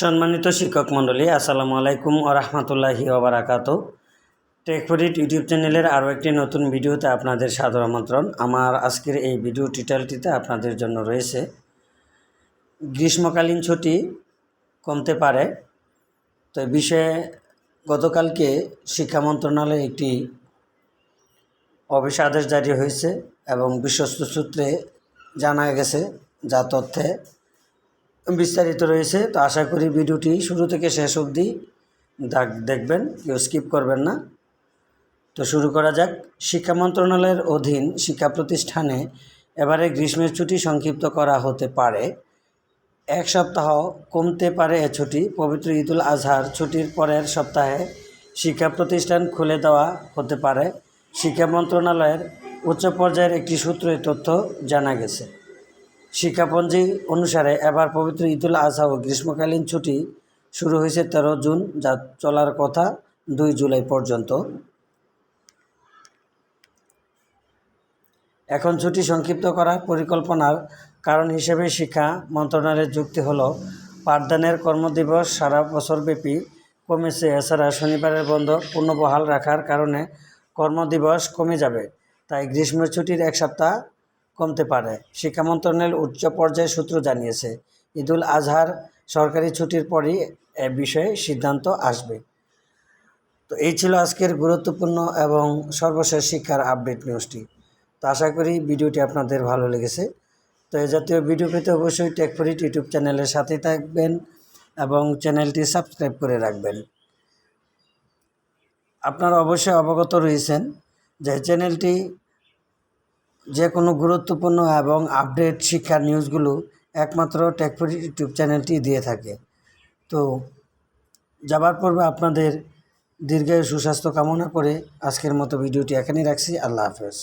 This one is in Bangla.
সম্মানিত শিক্ষক মণ্ডলী, আসসালামু আলাইকুম ও রহমতুল্লাহি ওবরাকাত টেকফরিট ইউটিউব চ্যানেলের আরও একটি নতুন ভিডিওতে আপনাদের সাদর আমন্ত্রণ। আমার আজকের এই ভিডিও টিটালটিতে আপনাদের জন্য রয়েছে, গ্রীষ্মকালীন ছুটি কমতে পারে, তো বিষয়ে গতকালকে শিক্ষা মন্ত্রণালয়ে একটি অফিস আদেশ জারি হয়েছে এবং বিশ্বস্ত সূত্রে জানা গেছে যা তথ্যে বিস্তারিত রয়েছে, তো আশা করি ভিডিওটি শুরু থেকে শেষ অবধি দেখবেন, কেউ স্কিপ করবেন না। তো শুরু করা যাক। শিক্ষা মন্ত্রণালয়ের অধীন শিক্ষা প্রতিষ্ঠানে এবারে গ্রীষ্মের ছুটি সংক্ষিপ্ত করা হতে পারে। এক সপ্তাহ কমতে পারে এ ছুটি। পবিত্র ঈদুল আজহার ছুটির পরের সপ্তাহে শিক্ষা প্রতিষ্ঠান খুলে দেওয়া হতে পারে। শিক্ষা মন্ত্রণালয়ের উচ্চ পর্যায়ের একটি সূত্রে তথ্য জানা গেছে। শিক্ষাপঞ্জি অনুসারে এবার পবিত্র ঈদুল আজহা ও গ্রীষ্মকালীন ছুটি শুরু হয়েছে তেরো জুন, যা চলার কথা দুই জুলাই পর্যন্ত। এখন ছুটি সংক্ষিপ্ত করার পরিকল্পনার কারণ হিসেবে শিক্ষা মন্ত্রণালয়ের যুক্তি হলো, পাঠদানের কর্মদিবস সারা বছরব্যাপী কমেছে। এছাড়া শনিবারের বন্ধ পূর্ণবহাল রাখার কারণে কর্মদিবস কমে যাবে, তাই গ্রীষ্মের ছুটির এক সপ্তাহ কমতে পারে। শিক্ষা মন্ত্রণালয়ের উচ্চ পর্যায়ের সূত্র জানিয়েছে, ঈদুল আজহার সরকারি ছুটির পরই এ বিষয়ে সিদ্ধান্ত আসবে। তো এই ছিল আজকের গুরুত্বপূর্ণ এবং সর্বশেষ শিক্ষার আপডেট নিউজটি। তো আশা করি ভিডিওটি আপনাদের ভালো লেগেছে। তো এই জাতীয় ভিডিও পেতে অবশ্যই টেকফরিট ইউটিউব চ্যানেলের সাথে থাকবেন এবং চ্যানেলটি সাবস্ক্রাইব করে রাখবেন। আপনারা অবশ্যই অবগত রয়েছেন যে চ্যানেলটি যে কোনো গুরুত্বপূর্ণ এবং আপডেট শিক্ষার নিউজগুলো একমাত্র টেকপুর ইউটিউব চ্যানেলটি দিয়ে থাকে। তো যাবার পূর্বে আপনাদের দীর্ঘায়ু সুস্বাস্থ্য কামনা করে আজকের মতো ভিডিওটি এখানেই রাখছি। আল্লাহ হাফেজ।